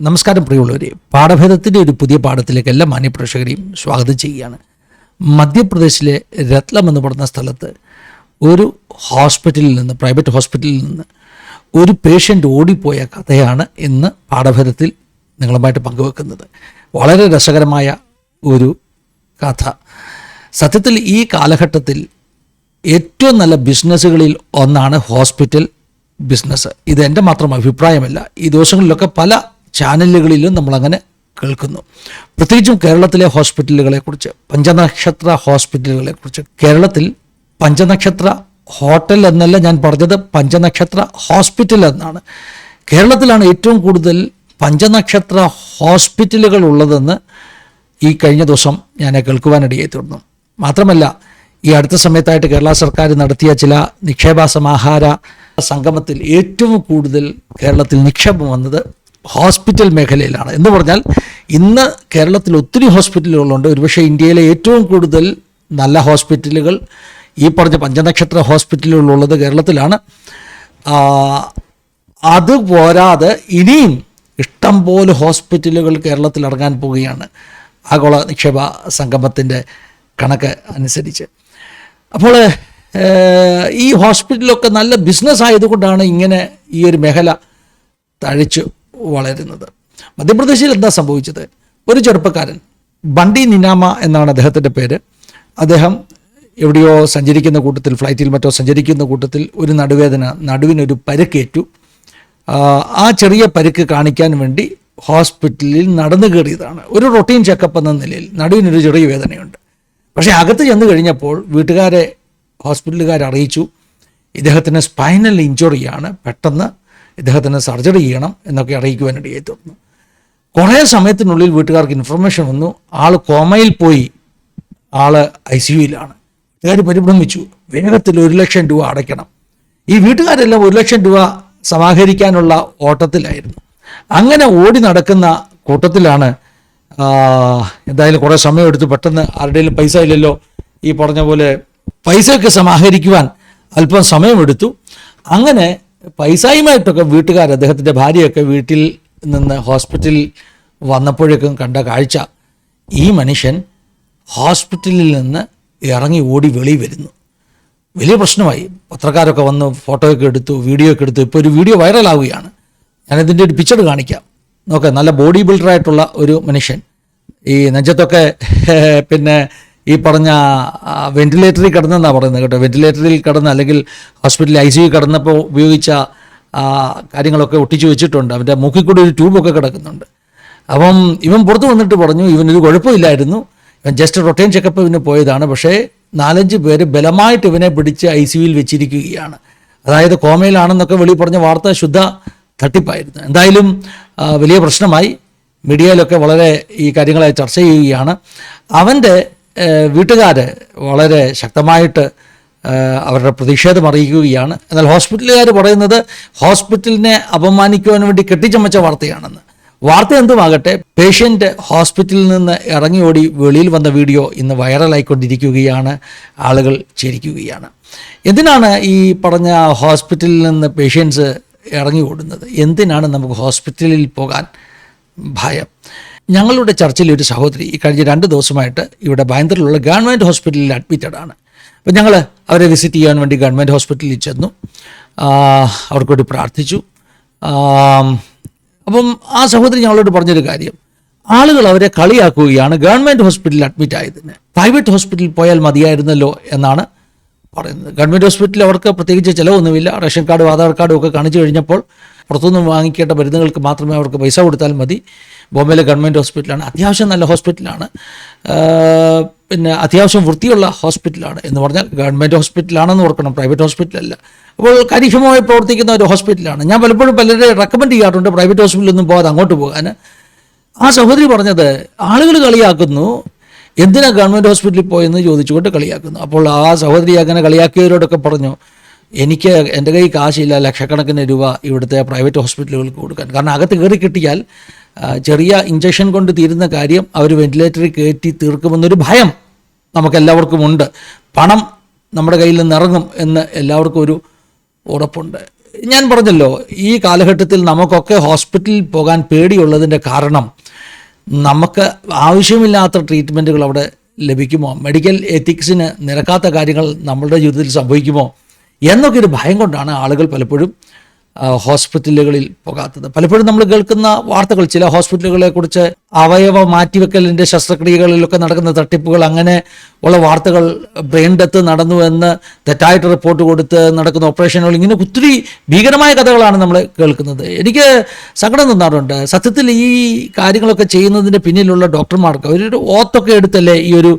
നമസ്കാരം പ്രിയമുള്ളവരെ. പാഠഭേദത്തിന്റെ ഒരു പുതിയ പാഠത്തിലേക്ക് എല്ലാ മാന്യപ്രേക്ഷകരെയും സ്വാഗതം ചെയ്യുകയാണ്. മധ്യപ്രദേശിലെ രത്ലം എന്ന് പറയുന്ന സ്ഥലത്ത് ഒരു ഹോസ്പിറ്റലിൽ നിന്ന് പ്രൈവറ്റ് ഹോസ്പിറ്റലിൽ നിന്ന് ഒരു പേഷ്യന്റ് ഓടിപ്പോയ കഥയാണ് ഇന്ന് പാഠഭേദത്തിൽ നിങ്ങളുമായിട്ട് പങ്കുവെക്കുന്നത്. വളരെ രസകരമായ ഒരു കഥ. സത്യത്തിൽ ഈ കാലഘട്ടത്തിൽ ഏറ്റവും നല്ല ബിസിനസ്സുകളിൽ ഒന്നാണ് ഹോസ്പിറ്റൽ ബിസിനസ് ഇത് എന്റെ മാത്രം അഭിപ്രായമല്ല. ഈ ദിവസങ്ങളിലൊക്കെ പല ചാനലുകളിലും നമ്മളങ്ങനെ കേൾക്കുന്നു. പ്രത്യേകിച്ചും കേരളത്തിലെ ഹോസ്പിറ്റലുകളെക്കുറിച്ച് പഞ്ചനക്ഷത്ര ഹോസ്പിറ്റലുകളെക്കുറിച്ച്. കേരളത്തിൽ പഞ്ചനക്ഷത്ര ഹോട്ടൽ എന്നല്ല ഞാൻ പറഞ്ഞത് പഞ്ചനക്ഷത്ര ഹോസ്പിറ്റൽ എന്നാണ്. കേരളത്തിലാണ് ഏറ്റവും കൂടുതൽ പഞ്ചനക്ഷത്ര ഹോസ്പിറ്റലുകൾ ഉള്ളതെന്ന് ഈ കഴിഞ്ഞ ദിവസം ഞാൻ കേൾക്കുവാനിടയായി തീർന്നു. മാത്രമല്ല ഈ അടുത്ത സമയത്തായിട്ട് കേരള സർക്കാർ നടത്തിയ ചില നിക്ഷേപ സമാഹാര സംഗമത്തിൽ ഏറ്റവും കൂടുതൽ കേരളത്തിൽ നിക്ഷേപം വന്നത് ഹോസ്പിറ്റൽ മേഖലയിലാണ്. എന്ന് പറഞ്ഞാൽ ഇന്ന് കേരളത്തിൽ ഒത്തിരി ഹോസ്പിറ്റലുകളുണ്ട്. ഒരുപക്ഷെ ഇന്ത്യയിലെ ഏറ്റവും കൂടുതൽ നല്ല ഹോസ്പിറ്റലുകൾ ഈ പറഞ്ഞ പഞ്ചനക്ഷത്ര ഹോസ്പിറ്റലുകളുള്ളത് കേരളത്തിലാണ്. അത് പോരാതെ ഇനിയും ഇഷ്ടം പോലെ ഹോസ്പിറ്റലുകൾ കേരളത്തിൽ ഇറങ്ങാൻ പോവുകയാണ് ആഗോള നിക്ഷേപ സംഗമത്തിന്റെ കണക്ക് അനുസരിച്ച്. അപ്പോൾ ഈ ഹോസ്പിറ്റലൊക്കെ നല്ല ബിസിനസ് ആയതുകൊണ്ടാണ് ഇങ്ങനെ ഈ ഒരു മേഖല തഴച്ചു വളരുന്നത്. മധ്യപ്രദേശിൽ എന്താ സംഭവിച്ചത്? ഒരു ചെറുപ്പക്കാരൻ ബണ്ടി നിനാമ എന്നാണ് അദ്ദേഹത്തിന്റെ പേര്. അദ്ദേഹം എവിടെയോ സഞ്ചരിക്കുന്ന കൂട്ടത്തിൽ ഫ്ലൈറ്റിൽ മറ്റോ സഞ്ചരിക്കുന്ന കൂട്ടത്തിൽ ഒരു നടുവേദന നടുവിനൊരു പരുക്കേറ്റു. ആ, ചെറിയ പരുക്ക് കാണിക്കാൻ വേണ്ടി ഹോസ്പിറ്റലിൽ നടന്നു കയറിയതാണ്. ഒരു റൊട്ടീൻ ചെക്കപ്പ് എന്ന നിലയിൽ നടുവിനൊരു ചെറിയ വേദനയുണ്ട്. പക്ഷേ അകത്ത് ചെന്ന് കഴിഞ്ഞപ്പോൾ വീട്ടുകാരെ ഹോസ്പിറ്റലുകാർ അറിയിച്ചു ഇദ്ദേഹത്തിന് സ്പൈനൽ ഇഞ്ചുറിയാണ് പെട്ടെന്ന് ഇദ്ദേഹത്തിന് സർജറി ചെയ്യണം എന്നൊക്കെ അറിയിക്കുവാനിടയെ തുടർന്നു കുറേ സമയത്തിനുള്ളിൽ വീട്ടുകാർക്ക് ഇൻഫർമേഷൻ വന്നു. ആൾ കോമയിൽ പോയി. ആൾ ഐ സി യുയിലാണ്. വീട്ടുകാർ പരിഭ്രമിച്ചു. വേഗത്തിൽ ഒരു ലക്ഷം രൂപ അടയ്ക്കണം. ഈ വീട്ടുകാരെല്ലാം ഒരു ലക്ഷം രൂപ സമാഹരിക്കാനുള്ള ഓട്ടത്തിലായിരുന്നു. അങ്ങനെ ഓടി നടക്കുന്ന കൂട്ടത്തിലാണ് എന്തായാലും കുറേ സമയമെടുത്ത് പെട്ടെന്ന് ആരുടെയും പൈസ ഇല്ലല്ലോ ഈ പറഞ്ഞ പോലെ പൈസയൊക്കെ സമാഹരിക്കുവാൻ അല്പം സമയമെടുത്തു. അങ്ങനെ പൈസയുമായിട്ടൊക്കെ വീട്ടുകാർ അദ്ദേഹത്തിന്റെ ഭാര്യയൊക്കെ വീട്ടിൽ നിന്ന് ഹോസ്പിറ്റലിൽ വന്നപ്പോഴേക്കും കണ്ട കാഴ്ച. ഈ മനുഷ്യൻ ഹോസ്പിറ്റലിൽ നിന്ന് ഇറങ്ങി ഓടി വെളി വരുന്നു. വലിയ പ്രശ്നമായി. പത്രക്കാരൊക്കെ വന്ന് ഫോട്ടോയൊക്കെ എടുത്തു വീഡിയോ ഒക്കെ എടുത്തു. ഇപ്പോൾ ഒരു വീഡിയോ വൈറലാവുകയാണ്. ഞാനിതിന്റെ ഒരു പിക്ചർ കാണിക്കാം. നോക്കാം നല്ല ബോഡി ബിൽഡറായിട്ടുള്ള ഒരു മനുഷ്യൻ. ഈ നെഞ്ചത്തൊക്കെ പിന്നെ ഈ പറഞ്ഞ വെന്റിലേറ്ററിൽ കിടന്നെന്നാണ് പറയുന്നത് കേട്ടോ. വെന്റിലേറ്ററിൽ കിടന്ന് അല്ലെങ്കിൽ ഹോസ്പിറ്റലിൽ ഐ സി യു കിടന്നപ്പോൾ ഉപയോഗിച്ച കാര്യങ്ങളൊക്കെ ഒട്ടിച്ചു വെച്ചിട്ടുണ്ട്. അവന്റെ മൂക്കിൽ കൂടി ഒരു ട്യൂബൊക്കെ കിടക്കുന്നുണ്ട്. അപ്പം ഇവൻ പുറത്ത് വന്നിട്ട് പറഞ്ഞു ഇവനൊരു കുഴപ്പമില്ലായിരുന്നു. ഇവൻ ജസ്റ്റ് റൊട്ടൈൻ ചെക്കപ്പ് ഇവന് പോയതാണ്. പക്ഷേ നാലഞ്ച് പേര് ബലമായിട്ട് ഇവനെ പിടിച്ച് ഐ സി യുയിൽ വെച്ചിരിക്കുകയാണ്. അതായത് കോമയിലാണെന്നൊക്കെ വെളി പറഞ്ഞ വാർത്ത ശുദ്ധ തട്ടിപ്പായിരുന്നു. എന്തായാലും വലിയ പ്രശ്നമായി. മീഡിയയിലൊക്കെ വളരെ ഈ കാര്യങ്ങളെ ചർച്ച ചെയ്യുകയാണ്. അവന്റെ വീട്ടുകാർ വളരെ ശക്തമായിട്ട് അവരുടെ പ്രതിഷേധം അറിയിക്കുകയാണ്. എന്നാൽ ഹോസ്പിറ്റലുകാർ പറയുന്നത് ഹോസ്പിറ്റലിനെ അപമാനിക്കുവാൻ വേണ്ടി കെട്ടിച്ചമച്ച വാർത്തയാണെന്ന്. വാർത്ത എന്തുമാകട്ടെ പേഷ്യന്റ് ഹോസ്പിറ്റലിൽ നിന്ന് ഇറങ്ങി ഓടി വെളിയിൽ വന്ന വീഡിയോ ഇന്ന് വൈറലായിക്കൊണ്ടിരിക്കുകയാണ്. ആളുകൾ ചിരിക്കുകയാണ്. എന്തിനാണ് ഈ പറഞ്ഞ ഹോസ്പിറ്റലിൽ നിന്ന് പേഷ്യൻസ് ഇറങ്ങി ഓടുന്നത്? എന്തിനാണ് നമുക്ക് ഹോസ്പിറ്റലിൽ പോകാൻ ഭയം? ഞങ്ങളുടെ ചർച്ചയിൽ ഒരു സഹോദരി ഈ കഴിഞ്ഞ രണ്ട് ദിവസമായിട്ട് ഇവിടെ ബാന്ദ്രയിലുള്ള ഗവൺമെന്റ് ഹോസ്പിറ്റലിൽ അഡ്മിറ്റഡ് ആണ് അപ്പോൾ ഞങ്ങൾ അവരെ വിസിറ്റ് ചെയ്യാൻ വേണ്ടി ഗവൺമെന്റ് ഹോസ്പിറ്റലിൽ ചെന്നു. അവർക്ക് വേണ്ടി പ്രാർത്ഥിച്ചു. അപ്പം ആ സഹോദരി ഞങ്ങളോട് പറഞ്ഞൊരു കാര്യം. ആളുകൾ അവരെ കളിയാക്കുകയാണ് ഗവൺമെന്റ് ഹോസ്പിറ്റലിൽ അഡ്മിറ്റ് ആയതിന്. പ്രൈവറ്റ് ഹോസ്പിറ്റലിൽ പോയാൽ മതിയായിരുന്നല്ലോ എന്നാണ് പറയുന്നത്. ഗവൺമെന്റ് ഹോസ്പിറ്റലിൽ അവർക്ക് പ്രത്യേകിച്ച് ചിലവൊന്നുമില്ല. റേഷൻ കാർഡും ആധാർ കാർഡും ഒക്കെ കാണിച്ചു കഴിഞ്ഞപ്പോൾ പുറത്തുനിന്ന് വാങ്ങിക്കേണ്ട മരുന്നുകൾക്ക് മാത്രമേ അവർക്ക് പൈസ കൊടുത്താൽ മതി. ബോംബെയിലെ ഗവൺമെന്റ് ഹോസ്പിറ്റലാണ്. അത്യാവശ്യം നല്ല ഹോസ്പിറ്റലാണ്. പിന്നെ അത്യാവശ്യം വൃത്തിയുള്ള ഹോസ്പിറ്റലാണ് എന്ന് പറഞ്ഞാൽ ഗവൺമെന്റ് ഹോസ്പിറ്റലാണെന്ന് ഓർക്കണം. പ്രൈവറ്റ് ഹോസ്പിറ്റലല്ല. അപ്പോൾ കാര്യക്ഷമമായി പ്രവർത്തിക്കുന്ന ഒരു ഹോസ്പിറ്റലാണ്. ഞാൻ പലപ്പോഴും പലരെ റെക്കമെൻഡ് ചെയ്യാറുണ്ട് പ്രൈവറ്റ് ഹോസ്പിറ്റലൊന്നും പോകാതെ അങ്ങോട്ട് പോകാൻ. ആ സഹോദരി പറഞ്ഞത് ആളുകൾ കളിയാക്കുന്നു. എന്തിനാ ഗവൺമെന്റ് ഹോസ്പിറ്റലിൽ പോയെന്ന് ചോദിച്ചുകൊണ്ട് കളിയാക്കുന്നു. അപ്പോൾ ആ സഹോദരി അങ്ങനെ കളിയാക്കിയവരോടൊക്കെ പറഞ്ഞു എനിക്ക് എന്റെ കയ്യിൽ കാശില്ല ലക്ഷക്കണക്കിന് രൂപ ഇവിടുത്തെ പ്രൈവറ്റ് ഹോസ്പിറ്റലുകൾക്ക് കൊടുക്കാൻ. കാരണം അകത്ത് കയറി കിട്ടിയാൽ ചെറിയ ഇഞ്ചക്ഷൻ കൊണ്ട് തീരുന്ന കാര്യം അവർ വെന്റിലേറ്ററിൽ കയറ്റി തീർക്കുമെന്നൊരു ഭയം നമുക്കെല്ലാവർക്കും ഉണ്ട്. പണം നമ്മുടെ കയ്യിൽ നിന്ന് ഇറങ്ങും എന്ന് എല്ലാവർക്കും ഒരു ഉറപ്പുണ്ട്. ഞാൻ പറഞ്ഞല്ലോ ഈ കാലഘട്ടത്തിൽ നമുക്കൊക്കെ ഹോസ്പിറ്റലിൽ പോകാൻ പേടിയുള്ളതിന്റെ കാരണം നമുക്ക് ആവശ്യമില്ലാത്ത ട്രീറ്റ്മെന്റുകൾ അവിടെ ലഭിക്കുമോ? മെഡിക്കൽ എത്തിക്സിന് നിരക്കാത്ത കാര്യങ്ങൾ നമ്മളുടെ ജീവിതത്തിൽ സംഭവിക്കുമോ? എന്നൊക്കെ ഒരു ഭയം കൊണ്ടാണ് ആളുകൾ പലപ്പോഴും ഹോസ്പിറ്റലുകളിൽ പോകാത്തത്. പലപ്പോഴും നമ്മൾ കേൾക്കുന്ന വാർത്തകൾ ചില ഹോസ്പിറ്റലുകളെ കുറിച്ച് അവയവ മാറ്റിവെക്കലിന്റെ ശസ്ത്രക്രിയകളിലൊക്കെ നടക്കുന്ന തട്ടിപ്പുകൾ അങ്ങനെ ഉള്ള വാർത്തകൾ ബ്രെയിൻ ഡെത്ത് നടന്നു എന്ന് തെറ്റായിട്ട് റിപ്പോർട്ട് കൊടുത്ത് നടക്കുന്ന ഓപ്പറേഷനുകൾ ഇങ്ങനെ ഒത്തിരി ഭീകരമായ കഥകളാണ് നമ്മൾ കേൾക്കുന്നത്. എനിക്ക് സങ്കടം തോന്നാറുണ്ട്. സത്യത്തിൽ ഈ കാര്യങ്ങളൊക്കെ ചെയ്യുന്നതിന്റെ പിന്നിലുള്ള ഡോക്ടർമാർക്ക് അവരൊരു ഓത്തൊക്കെ എടുത്തല്ലേ ഈ ഒരു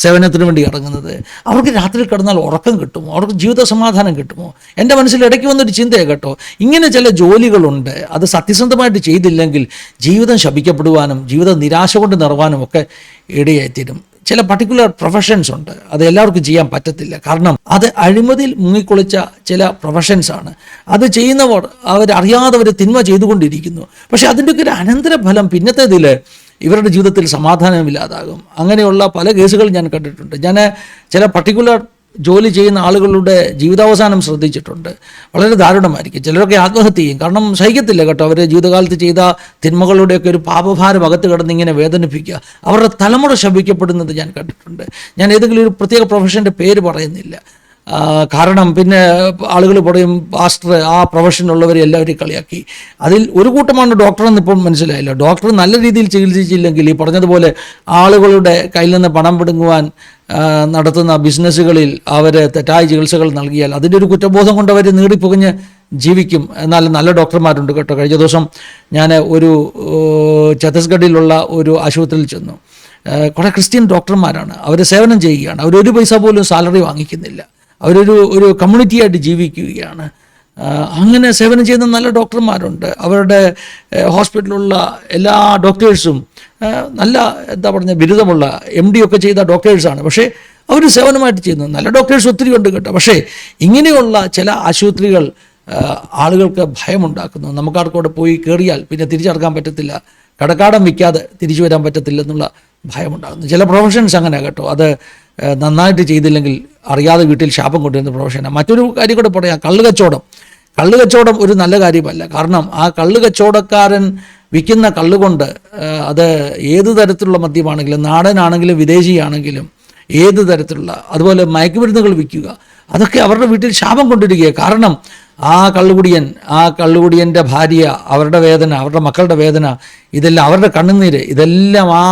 സേവനത്തിന് വേണ്ടി ഇറങ്ങുന്നത്. അവർക്ക് രാത്രി കിടന്നാൽ ഉറക്കം കിട്ടുമോ? അവർക്ക് ജീവിത സമാധാനം കിട്ടുമോ? എന്റെ മനസ്സിൽ ഇടയ്ക്ക് വന്നൊരു ചിന്തയാണ് കേട്ടോ. ഇങ്ങനെ ചില ജോലികളുണ്ട്. അത് സത്യസന്ധമായിട്ട് ചെയ്തില്ലെങ്കിൽ ജീവിതം ശപിക്കപ്പെടുവാനും ജീവിതം നിരാശ കൊണ്ട് നിറവാനും ഒക്കെ ഇടയായിത്തീരും. ചില പർട്ടിക്കുലർ പ്രൊഫഷൻസ് ഉണ്ട്. അത് എല്ലാവർക്കും ചെയ്യാൻ പറ്റത്തില്ല. കാരണം അത് അഴിമതിയിൽ മുങ്ങിക്കൊളിച്ച ചില പ്രൊഫഷൻസ് ആണ്. അത് ചെയ്യുന്നവർ അവരറിയാതെ അവർ തിന്മ ചെയ്തുകൊണ്ടിരിക്കുന്നു. പക്ഷെ അതിന്റെയൊക്കെ ഒരു അനന്തരഫലം പിന്നത്തേതിൽ ഇവരുടെ ജീവിതത്തിൽ സമാധാനമില്ലാതാകും. അങ്ങനെയുള്ള പല കേസുകൾ ഞാൻ കണ്ടിട്ടുണ്ട്. ഞാൻ ചില പർട്ടിക്കുലർ ജോലി ചെയ്യുന്ന ആളുകളുടെ ജീവിതാവസാനം ശ്രദ്ധിച്ചിട്ടുണ്ട്. വളരെ ദാരുണമായിരിക്കും. ചിലരൊക്കെ ആത്മഹത്യ ചെയ്യും. കാരണം സഹിക്കത്തില്ല കേട്ടോ. അവർ ജീവിതകാലത്ത് ചെയ്ത തിന്മകളുടെയൊക്കെ ഒരു പാപഭാരം അകത്ത് കിടന്ന് ഇങ്ങനെ വേദനിപ്പിക്കുക. അവരുടെ തലമുറ ശപിക്കപ്പെടുന്നത് ഞാൻ കണ്ടിട്ടുണ്ട്. ഞാൻ ഏതെങ്കിലും ഒരു പ്രത്യേക പ്രൊഫഷന്റെ പേര് പറയുന്നില്ല. കാരണം പിന്നെ ആളുകൾ പറയും പാസ്റ്റർ ആ പ്രൊഫഷനുള്ളവരെ എല്ലാവരെയും കളിയാക്കി. അതിൽ ഒരു കൂട്ടമാണ് ഡോക്ടറെന്ന് ഇപ്പോൾ മനസ്സിലായില്ല. ഡോക്ടർ നല്ല രീതിയിൽ ചികിത്സിച്ചില്ലെങ്കിൽ ഈ പറഞ്ഞതുപോലെ ആളുകളുടെ കയ്യിൽ നിന്ന് പണം പിടുങ്ങുവാൻ നടത്തുന്ന ബിസിനസ്സുകളിൽ അവർ തെറ്റായ ചികിത്സകൾ നൽകിയാൽ അതിന്റെ ഒരു കുറ്റബോധം കൊണ്ട് അവർ നീടിപ്പുകഞ്ഞ് ജീവിക്കും. എന്നാൽ നല്ല ഡോക്ടർമാരുണ്ട് കേട്ടോ. കഴിഞ്ഞ ദിവസം ഞാൻ ഒരു ഛത്തീസ്ഗഡിലുള്ള ഒരു ആശുപത്രിയിൽ ചെന്നു. കുറേ ക്രിസ്ത്യൻ ഡോക്ടർമാരാണ്. അവർ സേവനം ചെയ്യുകയാണ്. അവരൊരു പൈസ പോലും സാലറി വാങ്ങിക്കുന്നില്ല. അവരൊരു ഒരു കമ്മ്യൂണിറ്റി ആയിട്ട് ജീവിക്കുകയാണ്. അങ്ങനെ സേവനം ചെയ്യുന്ന നല്ല ഡോക്ടർമാരുണ്ട്. അവരുടെ ഹോസ്പിറ്റലിലുള്ള എല്ലാ ഡോക്ടേഴ്സും നല്ല എന്താ പറഞ്ഞ ബിരുദമുള്ള എം ഡി ഒക്കെ ചെയ്ത ഡോക്ടേഴ്സാണ്. പക്ഷേ അവർ സേവനമായിട്ട് ചെയ്യുന്നു. നല്ല ഡോക്ടേഴ്സ് ഒത്തിരി ഉണ്ട് കേട്ടോ. പക്ഷേ ഇങ്ങനെയുള്ള ചില ആശുപത്രികൾ ആളുകൾക്ക് ഭയമുണ്ടാക്കുന്നു. നമുക്കാർക്കും അവിടെ പോയി കയറിയാൽ പിന്നെ തിരിച്ചടക്കാൻ പറ്റത്തില്ല. കടക്കാടം വിൽക്കാതെ തിരിച്ചു വരാൻ പറ്റത്തില്ല എന്നുള്ള ഭയമുണ്ടാകുന്നു. ചില പ്രൊഫഷൻസ് അങ്ങനെ കേട്ടോ. അത് നന്നായിട്ട് ചെയ്തില്ലെങ്കിൽ അറിയാതെ വീട്ടിൽ ശാപം കൊണ്ടുവരുന്ന പ്രൊഫഷനാണ് മറ്റൊരു കാര്യം കൂടെ പറയാം. കള്ളുകച്ചവടം. കള്ളുകച്ചവടം ഒരു നല്ല കാര്യമല്ല. കാരണം ആ കള്ളുകച്ചവടക്കാരൻ വിൽക്കുന്ന കള്ളുകൊണ്ട് അത് ഏത് തരത്തിലുള്ള മദ്യമാണെങ്കിലും നാടനാണെങ്കിലും വിദേശിയാണെങ്കിലും ഏത് തരത്തിലുള്ള അതുപോലെ മയക്കുമരുന്നുകൾ വിൽക്കുക അതൊക്കെ അവരുടെ വീട്ടിൽ ശാപം കൊണ്ടിരിക്കുക കാരണം ആ കള്ളുകുടിയൻ ആ കള്ളുകുടിയന്റെ ഭാര്യ അവരുടെ വേദന അവരുടെ മക്കളുടെ വേദന ഇതെല്ലാം അവരുടെ കണ്ണുനീര് ഇതെല്ലാം ആ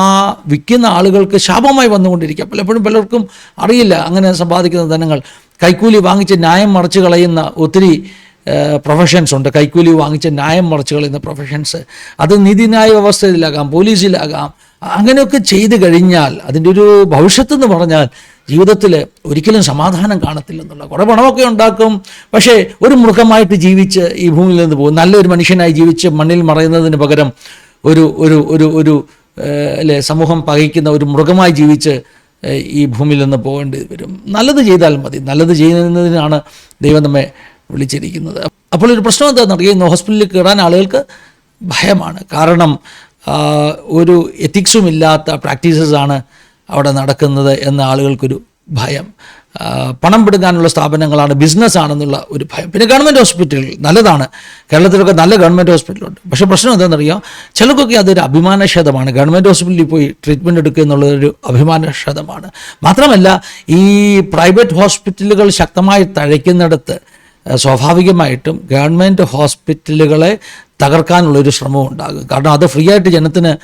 വിൽക്കുന്ന ആളുകൾക്ക് ശാപമായി വന്നുകൊണ്ടിരിക്കുക. പലപ്പോഴും പലർക്കും അറിയില്ല അങ്ങനെ സമ്പാദിക്കുന്ന ധനങ്ങൾ. കൈക്കൂലി വാങ്ങിച്ച് ന്യായം മറച്ചു കളയുന്ന ഒത്തിരി പ്രൊഫഷൻസ് ഉണ്ട്. കൈക്കൂലി വാങ്ങിച്ച് ന്യായം മറച്ചു കളയുന്ന പ്രൊഫഷൻസ് അത് നീതിന്യായ വ്യവസ്ഥയിലാകാം പോലീസിലാകാം. അങ്ങനെയൊക്കെ ചെയ്തു കഴിഞ്ഞാൽ അതിന്റെ ഒരു ഭവിഷ്യത്ത് എന്ന് പറഞ്ഞാൽ ജീവിതത്തിൽ ഒരിക്കലും സമാധാനം കാണത്തില്ലെന്നുള്ള കുറേ പണമൊക്കെ ഉണ്ടാക്കും. പക്ഷേ ഒരു മൃഗമായിട്ട് ജീവിച്ച് ഈ ഭൂമിയിൽ നിന്ന് പോകും. നല്ലൊരു മനുഷ്യനായി ജീവിച്ച് മണ്ണിൽ മറയുന്നതിന് പകരം ഒരു ഒരു ഒരു ഒരു അല്ലെ സമൂഹം പകയ്ക്കുന്ന ഒരു മൃഗമായി ജീവിച്ച് ഈ ഭൂമിയിൽ നിന്ന് പോകേണ്ടി വരും. നല്ലത് ചെയ്താൽ മതി. നല്ലത് ചെയ്യുന്നതിനാണ് ദൈവം നമ്മെ വിളിച്ചിരിക്കുന്നത്. അപ്പോൾ ഒരു പ്രശ്നം എന്താണെന്നറിയാം ഇന്ന് ഹോസ്പിറ്റലിൽ കയറാൻ ആളുകൾക്ക് ഭയമാണ്. കാരണം ഒരു എത്തിക്സും ഇല്ലാത്ത പ്രാക്ടീസസ് ആണ് അവിടെ നടക്കുന്നത് എന്ന ആളുകൾക്കൊരു ഭയം. പണം പിടുങ്ങാനുള്ള സ്ഥാപനങ്ങളാണ് ബിസിനസ് ആണെന്നുള്ള ഒരു ഭയം. പിന്നെ ഗവൺമെന്റ് ഹോസ്പിറ്റൽ നല്ലതാണ്. കേരളത്തിലൊക്കെ നല്ല ഗവൺമെന്റ് ഹോസ്പിറ്റലുണ്ട്. പക്ഷേ പ്രശ്നം എന്താണെന്നറിയാം? ചിലർക്കൊക്കെ അതൊരു അഭിമാനക്ഷതമാണ്. ഗവൺമെന്റ് ഹോസ്പിറ്റലിൽ പോയി ട്രീറ്റ്മെന്റ് എടുക്കുക എന്നുള്ളതൊരു അഭിമാനക്ഷതമാണ്. മാത്രമല്ല ഈ പ്രൈവറ്റ് ഹോസ്പിറ്റലുകൾ ശക്തമായി തഴയ്ക്കുന്നിടത്ത് സ്വാഭാവികമായിട്ടും ഗവൺമെന്റ് ഹോസ്പിറ്റലുകളെ തകർക്കാനുള്ളൊരു ശ്രമം ഉണ്ടാകും. കാരണം അത് ഫ്രീ ആയിട്ട് ജനത്തിന്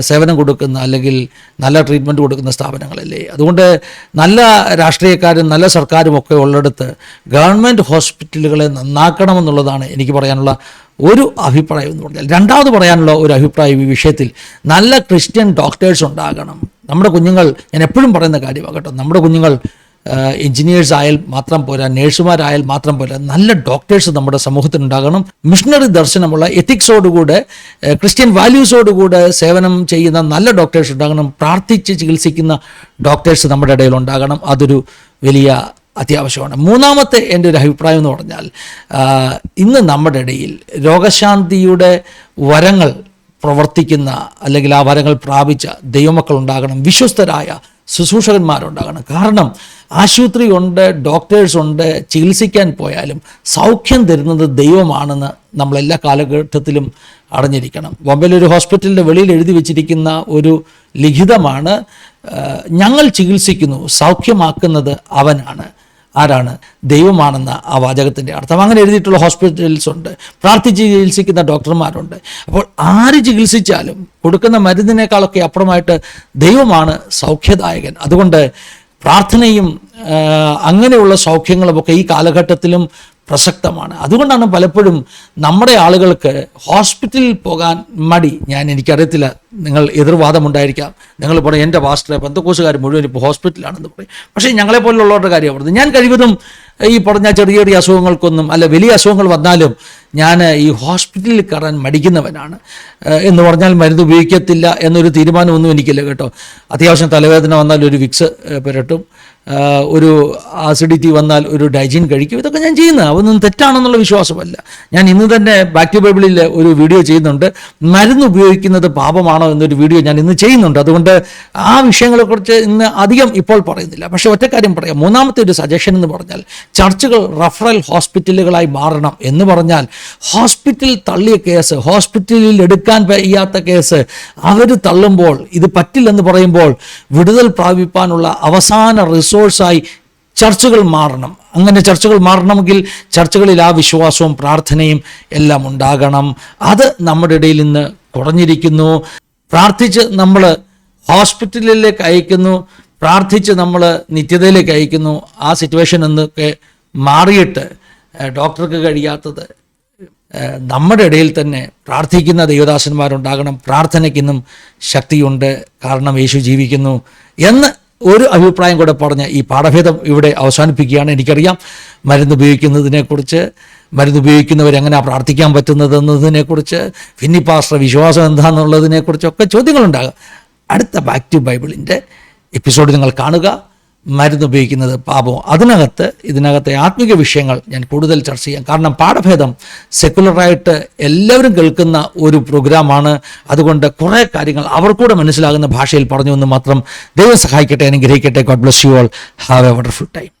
സേവനം കൊടുക്കുന്ന അല്ലെങ്കിൽ നല്ല ട്രീറ്റ്മെന്റ് കൊടുക്കുന്ന സ്ഥാപനങ്ങളല്ലേ. അതുകൊണ്ട് നല്ല രാഷ്ട്രീയക്കാരും നല്ല സർക്കാരും ഒക്കെ ഉള്ളിടത്ത് ഗവൺമെന്റ് ഹോസ്പിറ്റലുകളെ നന്നാക്കണമെന്നുള്ളതാണ് എനിക്ക് പറയാനുള്ള ഒരു അഭിപ്രായം എന്ന് പറഞ്ഞാൽ. രണ്ടാമത് പറയാനുള്ള ഒരു അഭിപ്രായം ഈ വിഷയത്തിൽ നല്ല ക്രിസ്ത്യൻ ഡോക്ടേഴ്സ് ഉണ്ടാകണം. നമ്മുടെ കുഞ്ഞുങ്ങൾ ഞാൻ എപ്പോഴും പറയുന്ന കാര്യമാകട്ടെ നമ്മുടെ കുഞ്ഞുങ്ങൾ എഞ്ചിനീയേഴ്സ് ആയാൽ മാത്രം പോരാ നേഴ്സുമാരായാൽ മാത്രം പോരാ നല്ല ഡോക്ടേഴ്സ് നമ്മുടെ സമൂഹത്തിൽ ഉണ്ടാകണം മിഷണറി ദർശനമുള്ള എത്തിക്സോടുകൂടെ ക്രിസ്ത്യൻ വാല്യൂസോടുകൂടെ സേവനം ചെയ്യുന്ന നല്ല ഡോക്ടേഴ്സ് ഉണ്ടാകണം. പ്രാർത്ഥിച്ച് ചികിത്സിക്കുന്ന ഡോക്ടേഴ്സ് നമ്മുടെ ഇടയിൽ ഉണ്ടാകണം. അതൊരു വലിയ അത്യാവശ്യമാണ്. മൂന്നാമത്തെ എന്റെ ഒരു അഭിപ്രായം എന്ന് പറഞ്ഞാൽ ഇന്ന് നമ്മുടെ ഇടയിൽ രോഗശാന്തിയുടെ വരങ്ങൾ പ്രവർത്തിക്കുന്ന അല്ലെങ്കിൽ ആ വരങ്ങൾ പ്രാപിച്ച ദൈവമക്കൾ ഉണ്ടാകണം. വിശ്വസ്തരായ ശുശ്രൂഷകന്മാരുണ്ടാകണം. കാരണം ആശുപത്രി ഉണ്ട് ഡോക്ടേഴ്സ് ഉണ്ട് ചികിത്സിക്കാൻ പോയാലും സൗഖ്യം തരുന്നത് ദൈവമാണെന്ന് നമ്മളെല്ലാ കാലഘട്ടത്തിലും അറിഞ്ഞിരിക്കണം. ബോംബെയിലൊരു ഹോസ്പിറ്റലിന്റെ വെളിയിൽ എഴുതി വെച്ചിരിക്കുന്ന ഒരു ലിഖിതമാണ് ഞങ്ങൾ ചികിത്സിക്കുന്നു സൗഖ്യമാക്കുന്നത് അവനാണ്. ആരാണ്? ദൈവമാണെന്ന ആ വാചകത്തിന്റെ അർത്ഥം. അങ്ങനെ എഴുതിയിട്ടുള്ള ഹോസ്പിറ്റൽസ് ഉണ്ട്. പ്രാർത്ഥിച്ച് ചികിത്സിക്കുന്ന ഡോക്ടർമാരുണ്ട്. അപ്പോൾ ആര് ചികിത്സിച്ചാലും കൊടുക്കുന്ന മരുന്നിനേക്കാളൊക്കെ അപ്പുറമായിട്ട് ദൈവമാണ് സൗഖ്യദായകൻ. അതുകൊണ്ട് പ്രാർത്ഥനയും അങ്ങനെയുള്ള സൗഖ്യങ്ങളുമൊക്കെ ഈ കാലഘട്ടത്തിലും പ്രസക്തമാണ്. അതുകൊണ്ടാണ് പലപ്പോഴും നമ്മുടെ ആളുകൾക്ക് ഹോസ്പിറ്റലിൽ പോകാൻ മടി. ഞാൻ എനിക്കറിയത്തില്ല നിങ്ങൾ എതിർവാദമുണ്ടായിരിക്കാം. നിങ്ങൾ പറയും എന്റെ പാസ്റ്ററെ പന്തക്കോസുകാർ മുഴുവൻ ഇപ്പോൾ ഹോസ്പിറ്റലാണെന്ന് പറയും. പക്ഷേ ഞങ്ങളെ പോലുള്ളവരുടെ കാര്യം അവിടുന്ന്. ഞാൻ കഴിവതും ഈ പറഞ്ഞ ചെറിയ ചെറിയ അസുഖങ്ങൾക്കൊന്നും അല്ല വലിയ അസുഖങ്ങൾ വന്നാലും ഞാൻ ഈ ഹോസ്പിറ്റലിൽ കയറാൻ മടിക്കുന്നവനാണ്. എന്ന് പറഞ്ഞാൽ മരുന്ന് ഉപയോഗിക്കത്തില്ല എന്നൊരു തീരുമാനമൊന്നും എനിക്കില്ല കേട്ടോ. അത്യാവശ്യം തലവേദന വന്നാൽ ഒരു വിക്സ് പെരട്ടും. ഒരു ആസിഡിറ്റി വന്നാൽ ഒരു ഡൈജിൻ കഴിക്കും. ഇതൊക്കെ ഞാൻ ചെയ്യുന്നത്. അതൊന്നും തെറ്റാണെന്നുള്ള വിശ്വാസമല്ല. ഞാൻ ഇന്ന് തന്നെ ബാക്ക് ടു ബൈബിളിൽ ഒരു വീഡിയോ ചെയ്യുന്നുണ്ട്. മരുന്ന് ഉപയോഗിക്കുന്നത് പാപമാണോ എന്നൊരു വീഡിയോ ഞാൻ ഇന്ന് ചെയ്യുന്നുണ്ട്. അതുകൊണ്ട് ആ വിഷയങ്ങളെക്കുറിച്ച് ഇന്ന് അധികം ഇപ്പോൾ പറയുന്നില്ല. പക്ഷേ ഒറ്റ കാര്യം പറയാം. മൂന്നാമത്തെ ഒരു സജഷൻ എന്ന് പറഞ്ഞാൽ ചർച്ചുകൾ റഫറൽ ഹോസ്പിറ്റലുകളായി മാറണം എന്ന് പറഞ്ഞാൽ ഹോസ്പിറ്റൽ തള്ളിയ കേസ് ഹോസ്പിറ്റലിൽ എടുക്കാൻ കഴിയാത്ത കേസ് അവർ തള്ളുമ്പോൾ ഇത് പറ്റില്ലെന്ന് പറയുമ്പോൾ വിടുതൽ പ്രാപിപ്പാനുള്ള അവസാന റിസോഴ്സായി ചർച്ചകൾ മാറണം. അങ്ങനെ ചർച്ചകൾ മാറണമെങ്കിൽ ചർച്ചകളിൽ ആ വിശ്വാസവും പ്രാർത്ഥനയും എല്ലാം ഉണ്ടാകണം. അത് നമ്മുടെ ഇടയിൽ നിന്ന് കുറഞ്ഞിരിക്കുന്നു. പ്രാർത്ഥിച്ച് നമ്മൾ ഹോസ്പിറ്റലിലേക്ക് അയക്കുന്നു. പ്രാർത്ഥിച്ച് നമ്മൾ നിത്യതയിലേക്ക് അയക്കുന്നു. ആ സിറ്റുവേഷൻ എന്നൊക്കെ മാറിയിട്ട് ഡോക്ടർക്ക് കഴിയാത്തത് നമ്മുടെ ഇടയിൽ തന്നെ പ്രാർത്ഥിക്കുന്ന ദൈവദാസന്മാരുണ്ടാകണം. പ്രാർത്ഥനയ്ക്കിന്നും ശക്തിയുണ്ട്. കാരണം യേശു ജീവിക്കുന്നു എന്ന് ഒരു അഭിപ്രായം കൂടെ പറഞ്ഞ് ഈ പാഠഭേദം ഇവിടെ അവസാനിപ്പിക്കുകയാണ് എനിക്കറിയാം. മരുന്ന് ഉപയോഗിക്കുന്നതിനെക്കുറിച്ച് മരുന്ന് ഉപയോഗിക്കുന്നവരെങ്ങനെയാണ് പ്രാർത്ഥിക്കാൻ പറ്റുന്നതെന്നതിനെക്കുറിച്ച് പാസ്റ്റർ വിശ്വാസം എന്താണെന്നുള്ളതിനെക്കുറിച്ചൊക്കെ ചോദ്യങ്ങളുണ്ടാകും. അടുത്ത ബാക്ക് ടു ബൈബിളിന്റെ എപ്പിസോഡ് നിങ്ങൾ കാണുക. മരുന്ന് ഉപയോഗിക്കുന്നത് പാപവും അതിനകത്ത് ഇതിനകത്തെ ആത്മിക വിഷയങ്ങൾ ഞാൻ കൂടുതൽ ചർച്ച ചെയ്യാം. കാരണം പാഠഭേദം സെക്കുലറായിട്ട് എല്ലാവരും കേൾക്കുന്ന ഒരു പ്രോഗ്രാമാണ് അതുകൊണ്ട് കുറേ കാര്യങ്ങൾ അവർക്കൂടെ മനസ്സിലാകുന്ന ഭാഷയിൽ പറഞ്ഞു എന്ന് മാത്രം ദൈവം സഹായിക്കട്ടെ അനുഗ്രഹിക്കട്ടെ. God bless you all have a wonderful time